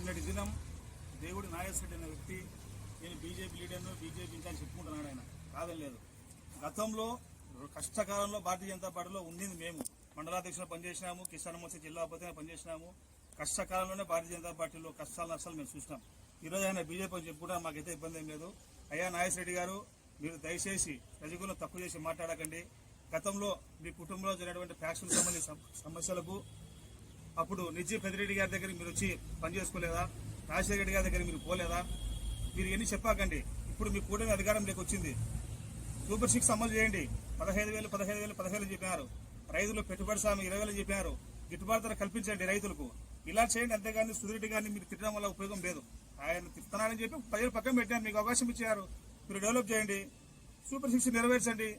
నిన్నటి దినం దేవుడి నాగేశ్వరెడ్డి అనే వ్యక్తి నేను బీజేపీ లీడర్ను బీజేపీ ఇన్ఛార్జ్ చెప్పుకుంటున్నాడు ఆయన. కాదని లేదు. గతంలో కష్టకాలంలో భారతీయ జనతా పార్టీలో ఉండింది మేము. మండలాధ్యక్షులు పనిచేసినాము కిసాన్ మోర్చా జిల్లా ఉపతిగా పనిచేసినాము. కష్టకాలంలోనే భారతీయ జనతా పార్టీలో కష్టాలు నష్టాలు మేము చూసినాం. ఈరోజు ఆయన బీజేపీ అని చెప్పుకుంటా మాకైతే ఇబ్బంది ఏం లేదు. అయ్యా నాగేశ్వరెడ్డి గారు మీరు దయచేసి ప్రజలను తప్పు చేసి మాట్లాడకండి. గతంలో మీ కుటుంబంలో జరిగినటువంటి ఫ్యాక్షన్ సంబంధించిన సమస్యలకు అప్పుడు నిజీ పెద్దిరెడ్డి గారి దగ్గర మీరు వచ్చి పని చేసుకోలేదా రాజశేఖర రెడ్డి గారి దగ్గర మీరు పోలేదా? మీరు ఎన్ని చెప్పాకండి. ఇప్పుడు మీ కూటమి అధికారంలోకి వచ్చింది. సూపర్ సిక్స్ అమలు చేయండి. పదహైదు వేలు పదహైదు వేలు పదహైదు చెప్పారు. రైతులు పెట్టుబడి సామి ఇరవై వేలు చెప్పారు. గిట్టుబాటు ధర కల్పించండి రైతులకు. ఇలా చేయండి అంతేగాని సుధిరెడ్డి గారిని మీరు తిట్టడం వల్ల ఉపయోగం లేదు. ఆయన తిప్పుతున్నారని చెప్పి ప్రజలు పక్కన పెట్టారు మీకు అవకాశం ఇచ్చారు. మీరు డెవలప్ చేయండి. సూపర్ సిక్స్ నెరవేర్చండి.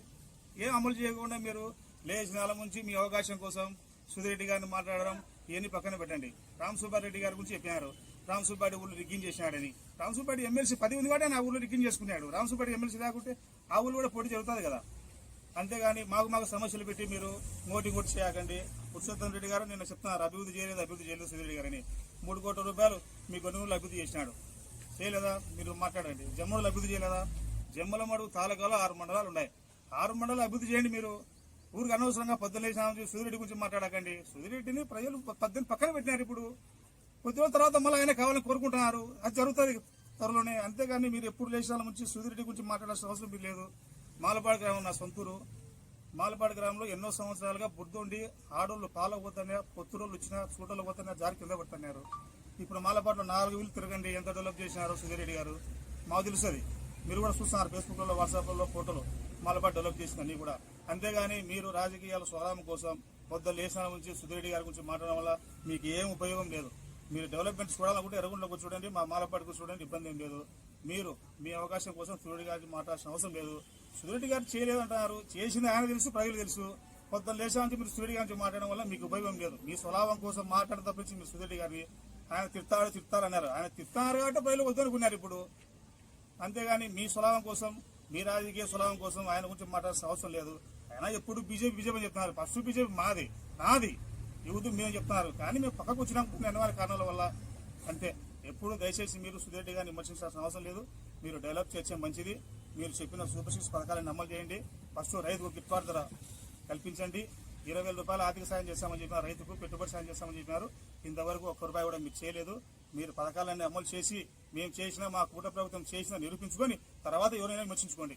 ఏం అమలు చేయకుండా మీరు లేచిన నెల నుంచి మీ అవకాశం కోసం సుధిరెడ్డి గారిని మాట్లాడడం ఇవన్నీ పక్కన పెట్టండి. రామ్ సుబ్బారెడ్డి గారి గురించి చెప్పారు రామ్ సుబ్బారెడ్డి ఊళ్ళో రిగ్గింగ్ చేసినాడని. రామ్ సుబ్బారెడ్డి ఎమ్మెల్సీ పది ఉంది కాబట్టి ఆ ఊళ్ళో రిగ్గింగ్ చేసుకున్నాడు. రామ్ సుబ్బారెడ్డి ఎమ్మెల్సీ కాకుంటే ఆ ఊళ్ళో కూడా పోటీ జరుగుతుంది కదా. అంతేగాని మాకు మాకు సమస్యలు పెట్టి మీరు మోటి కొట్టి చేయకండి. పురుషోత్తం రెడ్డి గారు నిన్న చెప్తున్నారు అభివృద్ధి చేయలేదు అభివృద్ధి చేయలేదు సుధీరెడ్డి గారని. మూడు కోట్ల రూపాయలు మీ గొనుగులు అభివృద్ధి చేసినాడు. చేయలేదా? మీరు మాట్లాడండి. జమ్మూరులో అభివృద్ధి చేయలేదా? జమ్మల మడుగు తాలూకాలో ఆరు మండలాలు ఉన్నాయి. ఆరు మండలాలు అభివృద్ధి చేయండి మీరు. ఊరికి అనవసరంగా పొద్దున్న లేచిన సుధిరెడ్డి గురించి మాట్లాడకండి. సుధిరెడ్డిని ప్రజలు పద్దెనిమిది పక్కన పెట్టినారు ఇప్పుడు. కొద్ది రోజుల తర్వాత మళ్ళీ ఆయన కావాలని కోరుకుంటున్నారు. అది జరుగుతుంది త్వరలోనే. అంతేగాని మీరు ఎప్పుడు లేచిన నుంచి సుధిరెడ్డి గురించి మాట్లాడాల్సిన అవసరం మీరు లేదు. మాలపాడు గ్రామం నా సొంతూరు. మాలపాడు గ్రామంలో ఎన్నో సంవత్సరాలుగా బుద్ధుండి ఆడోళ్ళు పాలకపోతానే పొత్తురోళ్ళు వచ్చినా చూడలు పోతున్నా జారి కింద పడుతున్నారు. ఇప్పుడు మాలపాడులో నాలుగు వీళ్ళు తిరగండి. ఎంత డెవలప్ చేసినారో సుధిరెడ్డి గారు. మాకు తెలుస్తుంది మీరు కూడా చూస్తున్నారు ఫేస్బుక్లో వాట్సాప్లో ఫోటోలు. మాలపాడు డెవలప్ చేసిందని కూడా. అంతేగాని మీరు రాజకీయాల స్వరామం కోసం పొద్దున్న లేచిన నుంచి సుధిరెడ్డి గారి గురించి మాట్లాడడం వల్ల మీకు ఏం ఉపయోగం లేదు. మీరు డెవలప్మెంట్ చూడాలనుకుంటే ఎర్రగుండకు చూడండి మా మాలపాటికి చూడండి ఇబ్బంది ఏం లేదు. మీరు మీ అవకాశం కోసం సుధిరెడ్డి గారికి మాట్లాడాల్సిన అవసరం లేదు. సుధిరెడ్డి గారు చేయలేదంటున్నారు. చేసింది ఆయన తెలుసు ప్రజలు తెలుసు. పొద్దున్న నుంచి మీరు సుధిరెడ్డి గారి మాట్లాడడం వల్ల మీకు ఉపయోగం లేదు. మీ స్వలాభం కోసం మాట్లాడడం తప్పించి మీరు సుధిరెడ్డి గారిని ఆయన తిడతాడు తిడతారు అన్నారు. ఆయన తిడతారు కాబట్టి ప్రజలు వద్దనుకున్నారు ఇప్పుడు. అంతేగాని మీ స్వలాభం కోసం మీ రాజకీయ స్వలాభం కోసం ఆయన గురించి మాట్లాడాల్సిన అవసరం లేదు. అయినా ఎప్పుడు బీజేపీ బీజేపీ చెప్తున్నారు. ఫస్ట్ బీజేపీ మాది నాది. యువత మేము చెప్తున్నారు. కానీ మేము పక్కకు వచ్చినాం కొన్ని అనివార్య కారణాల వల్ల అంతే ఎప్పుడు దయచేసి మీరు సుధిరెడ్డి గారిని విమర్శించాల్సిన అవసరం లేదు. మీరు డెవలప్ చేసే మంచిది. మీరు చెప్పిన సూపర్ సిక్స్ పథకాలను అమలు చేయండి. ఫస్ట్ రైతుకు గిట్టుబాటు ధర కల్పించండి. ఇరవై వేల రూపాయలు ఆర్థిక సాయం చేస్తామని చెప్పినారు. రైతుకు పెట్టుబడి సాయం చేస్తామని చెప్పినారు. ఇంతవరకు ఒక్క రూపాయి కూడా మీరు చేయలేదు. మీరు పథకాలన్నీ అమలు చేసి మేము చేసినా మా కూట ప్రభుత్వం చేసినా నిరూపించుకొని తర్వాత ఎవరైనా విమర్శించుకోండి.